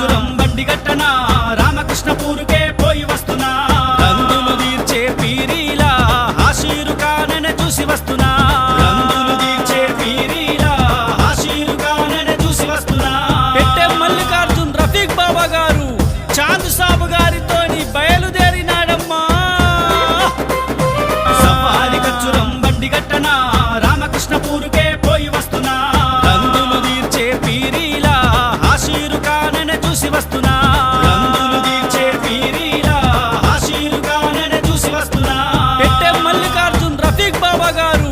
రాజురం బండి గట్టనా? రామకృష్ణపూరుకే పోయి వస్తున్నా. రంగులు తీర్చే పీరీలా ఆశీరు కానని చూసి వస్తున్నా. రంగులు తీర్చే పీరీలా ఆశీరు కానని చూసి వస్తున్నా. పెట్టే మల్లికార్జున్ రఫీక్ బాబా గారు మల్లికార్జున్ బాబా గారు.